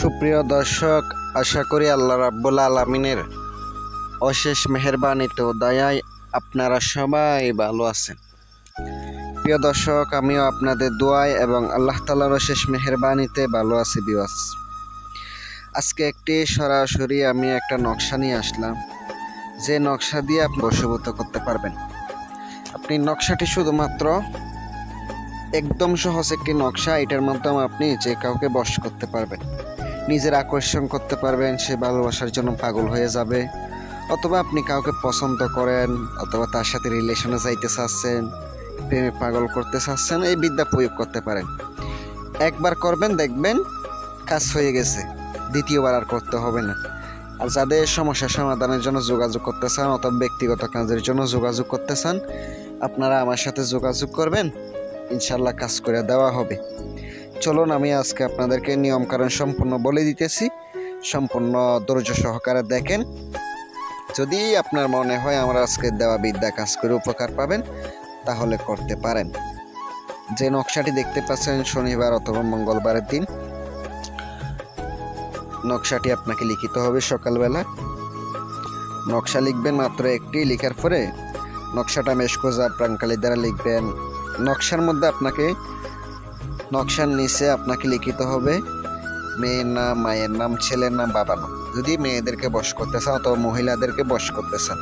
সুপ্রিয় দর্শক, আশা করি আল্লাহ রাব্বুল আলমিনের অশেষ মেহরবানিতে দয়ায় আপনারা সবাই ভালো আছেন। প্রিয় দর্শক, আমিও আপনাদের দোয়ায় এবং আল্লাহ তালার অশেষ মেহরবানিতে ভালো আছি বিওয়াস আজকে একটি সরাসরি আমি একটা নকশা নিয়ে আসলাম। যে নকশা দিয়ে আপনি বশীভূত করতে পারবেন। আপনি নকশাটি শুধুমাত্র একদম সহজ একটি নকশা, এটার মাধ্যমে আপনি যে কাউকে বশ করতে পারবেন। নিজের আকর্ষণ করতে পারবেন, সে ভালোবাসার জন্য পাগল হয়ে যাবে। অথবা আপনি কাউকে পছন্দ করেন, অথবা তার সাথে রিলেশনে যাইতে চাচ্ছেন, প্রেমে পাগল করতে চাচ্ছেন, এই বিদ্যা প্রয়োগ করতে পারেন। একবার করবেন, দেখবেন কাজ হয়ে গেছে। দ্বিতীয়বার আর করতে হবে না। আর যাদের সমস্যা সমাধানের জন্য যোগাযোগ করতে চান, অথবা ব্যক্তিগত কাজের জন্য যোগাযোগ করতে চান, আপনারা আমার সাথে যোগাযোগ করবেন। ইনশাল্লাহ কাজ করে দেওয়া হবে। চলুন, আমি আজকে আপনাদেরকে নিয়মকানুন সম্পূর্ণ বলে দিতেছি। সম্পূর্ণ ধৈর্য সহকারে দেখেন। যদি আপনার মনে হয় আমরা আজকে দেওয়া বিদ্যা কাজ করে উপকার পাবেন, তাহলে করতে পারেন। যে নকশাটি দেখতে পাচ্ছেন, শনিবার অথবা মঙ্গলবারের দিন। নকশাটি আপনাকে লিখিত হবে সকালবেলা। নকশা লিখবেন মাত্র একটি, লেখার পরে নকশাটা মেশকোজা প্রাঙ্কালি দ্বারা লিখবেন। নকশার মধ্যে আপনাকে নকশার নিচে আপনাকে লিখিত হবে, মেয়ের নাম, মায়ের নাম, ছেলের নাম, বাবার নাম। যদি মেয়েদেরকে বশ করতে চান অথবা মহিলাদেরকে বশ করতে চান।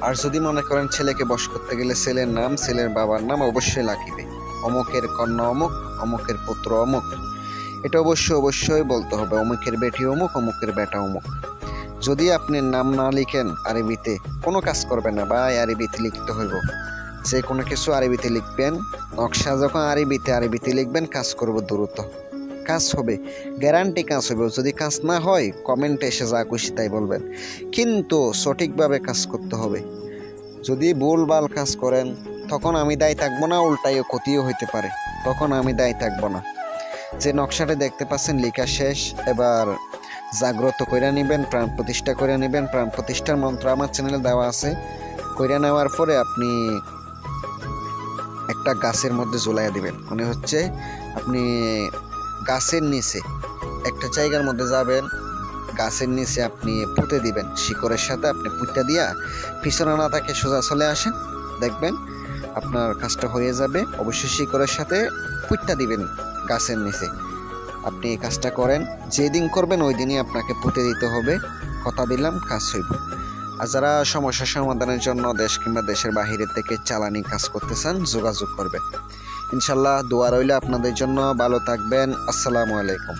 আর যদি মনে করেন ছেলেকে বশ করতে গেলে ছেলের নাম, ছেলের বাবার নাম অবশ্যই লাগিবে অমুকের কন্যা অমুক, অমুকের পুত্র অমুক। এটা অবশ্যই অবশ্যই বলতে হবে, অমুকের বেটি অমুক, অমুকের বেটা অমুক। যদি আপনি নাম না লিখেন আরবিতে, কোনো কাজ করবেন না বা আরবিতে লিখতে হইব। যে কোনো কিছু আরবিতে লিখবেন। নকশা যখন আরবিতে আরবিতে লিখবেন, কাজ করব দ্রুত। কাজ হবে গ্যারান্টি কাজ হবে। যদি কাজ না হয় কমেন্টে এসে যা খুশি তাই বলবেন। কিন্তু সঠিকভাবে কাজ করতে হবে। যদি ভুলভাল কাজ করেন, তখন আমি দায়ী থাকব না, উল্টাইও ক্ষতিও হইতে পারে। তখন আমি দায়ী থাকব না। যে নকশাটা দেখতে পাচ্ছেন, লেখা শেষ। এবার জাগ্রত করে নেবেন, প্রাণ প্রতিষ্ঠা করে নেবেন। প্রাণ প্রতিষ্ঠার মন্ত্র আমার চ্যানেলে দেওয়া আছে। করে নেওয়ার পরে আপনি একটা গাছের মধ্যে ঝুলাইয়া দিবেন। মানে হচ্ছে আপনি গাছের নিচে একটা জায়গার মধ্যে যাবেন, গাছের নিচে আপনি পুঁতে দিবেন, শিকড়ের সাথে আপনি পুঁতে দিয়া পিছনে না তাকে সোজা চলে আসেন, দেখবেন আপনার কাজটা হয়ে যাবে। অবশ্যই শিকড়ের সাথে পুঁতটা দিবেন গাছের নিচে। আপনি এই কাজটা করেন, যেদিন করবেন ওই দিনই আপনাকে পুঁতে দিতে হবে। কথা দিলাম, কাজ হইব। আর যারা সমস্যা সমাধানের জন্য দেশ কিংবা দেশের বাহিরে থেকে চালানি কাজ করতে চান যোগাযোগ করবেন ইনশাল্লাহ দোয়া রইলে আপনাদের জন্য। ভালো থাকবেন। আসসালামু আলাইকুম।